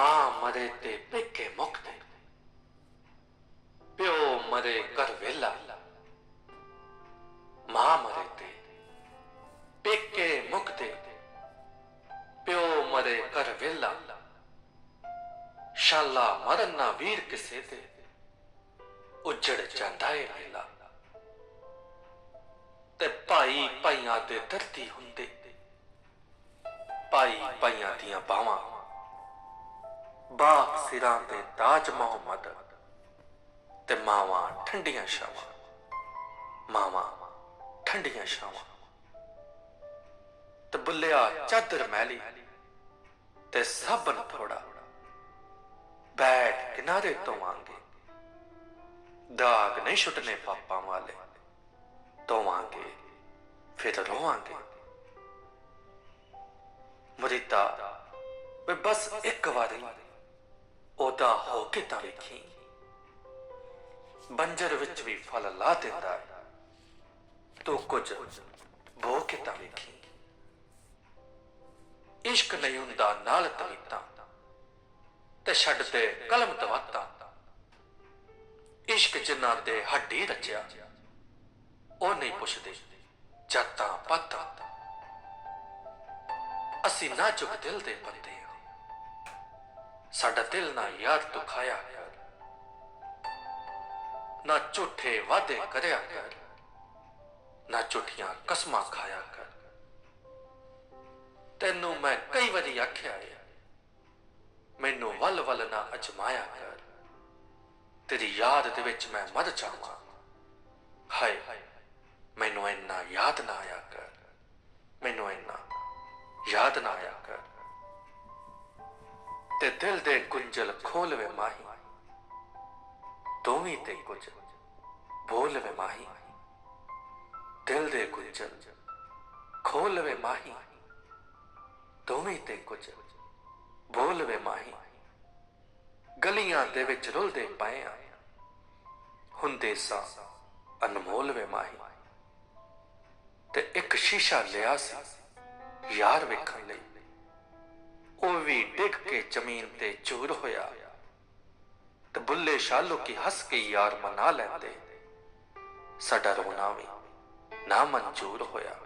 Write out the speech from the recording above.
ਮਾਂ ਮਰੇ ਤੇ ਪੇਕੇ ਮੁਕਤੇ। ਪਿਓ ਮਰੇ ਕਰ ਵੇਲਾ ਮਾਂ ਮਰੇ ਤੇ ਪੇਕੇ ਮੁਕਤੇ। ਪਿਓ ਮਰੇ ਕਰ ਵੇਲਾ ਸ਼ਾਲਾ ਮਰਨ ਨਾ ਵੀਰ ਕਿਸੇ ਤੇ। ਉਜੜ ਜਾਂਦਾ ਏ ਵੇਲਾ ਤੇ ਭਾਈ ਭਾਈਆਂ ਦੇ ਧਰਤੀ ਹੁੰਦੇ। ਭਾਈ ਭਾਈਆਂ ਦੀਆਂ ਬਾਵਾਂ ਬਾਪ ਸਿਰਾਂ ਤੇ ਤਾਜ ਮੁਹੰਮਦ ਤੇ ਮਾਵਾਂ ਠੰਡੀਆਂ ਛਾਵਾਂ, ਮਾਵਾਂ ਠੰਡੀਆਂ ਛਾਵਾਂ। ਤੇ ਬੁੱਲਿਆ ਚਾਦਰ ਮੈਲੀ ਤੇ ਸਭਨ ਥੋੜਾ ਬੈਠ ਕਿਨਾਰੇ ਤੋਂ ਆਂਗੇ। ਦਾਗ ਨਹੀਂ ਛੁੱਟਨੇ ਪਾਪਾਂ ਵਾਲੇ ਤੋਵਾਂਗੇ ਫਿਰ ਰੋਵਾਂਗੇ। ਮਰੀਤਾ, ਵੇ ਬਸ ਇੱਕ ਵਾਰੀ ਉਹਦਾ ਹੋ ਕੇ ਤਾਂ ਵੇਖੀ। ਬੰਜਰ ਵਿੱਚ ਵੀ ਫਲ ਲਾ ਦਿੰਦਾ ਹੈ। ਤੂੰ ਕੁਝ ਬੋ ਕੇ ਤਾਂ ਵੇਖੀ। ਇਸ਼ਕ ਨਹੀਂ ਹੁੰਦਾ ਨਾਲ ਤਵੀਤਾ। ਤੇ ਛੱਡ ਤੇ ਕਲਮ ਤਵਾਤਾ ਇਸ਼ਕ ਜਿਨ੍ਹਾਂ ਤੇ ਹੱਡੀ ਰਚਿਆ, ਉਹ ਨਹੀਂ ਪੁੱਛਦੇ, ਜਾਤਾਂ ਪਾਤਾਂ। ਅਸੀਂ ਨਾ ਚੁੱਕ ਦਿਲ ਦੇ ਬੰਦੇ ਆ ਸਾਡਾ ਦਿਲ ਨਾ ਯਾਰ ਦੁਖਾਇਆ ਕਰ। ਨਾ ਝੂਠੇ ਵਾਅਦੇ ਕਰਿਆ ਕਰ। ਨਾ ਝੂਠੀਆਂ ਕਸਮਾਂ ਖਾਇਆ ਕਰ। ਤੈਨੂੰ ਮੈਂ ਕਈ ਵਾਰੀ ਆਖਿਆ ਹੈ ਮੈਨੂੰ ਵੱਲ ਵੱਲ ਨਾ ਅਜਮਾਇਆ ਕਰ। ਤੇਰੀ ਯਾਦ ਦੇ ਵਿੱਚ ਮੈਂ ਮਰ ਜਾਵਾਂ। ਹਾਏ, ਮੈਨੂੰ ਇੰਨਾ ਯਾਦ ਨਾ ਆਇਆ ਕਰ। ਮੈਨੂੰ ਇੰਨਾ ਯਾਦ ਨਾ ਆਇਆ ਕਰ। ਤੇ ਦਿਲ ਦੇ ਗੁੰਝਲ ਖੋਲਵੇ ਮਾਹੀ। ਤੂੰ ਵੀ ਤੇ ਕੁਝ ਬੋਲਵੇ ਮਾਹੀ। ਦਿਲ ਦੇ ਗੁੰਝਲ ਖੋਲਵੇ ਮਾਹੀ। ਤੂੰ ਵੀ ਤੇ ਕੁਝ ਬੋਲਵੇ ਮਾਹੀ। ਗਲੀਆਂ ਦੇ ਵਿੱਚ ਰੁਲਦੇ ਪਏ ਆ। ਹੁੰਦੇ ਸਾਂ ਅਨਮੋਲ ਵੇ ਮਾਹੀ। ਤੇ ਇੱਕ ਸ਼ੀਸ਼ਾ ਲਿਆ ਸੀ ਯਾਰ ਵੇਖਣ ਲਈ। ਉਹ ਵੀ ਡਿੱਗ ਕੇ ਜ਼ਮੀਨ ਤੇ ਚੂਰ ਹੋਇਆ। ਤੇ ਬੁੱਲੇ ਸ਼ਾਹ ਕੀ ਹੱਸ ਕੇ ਯਾਰ ਮਨਾ ਲੈਂਦੇ। ਸਾਡਾ ਰੋਣਾ ਵੀ ਨਾ ਮਨਜ਼ੂਰ ਹੋਇਆ।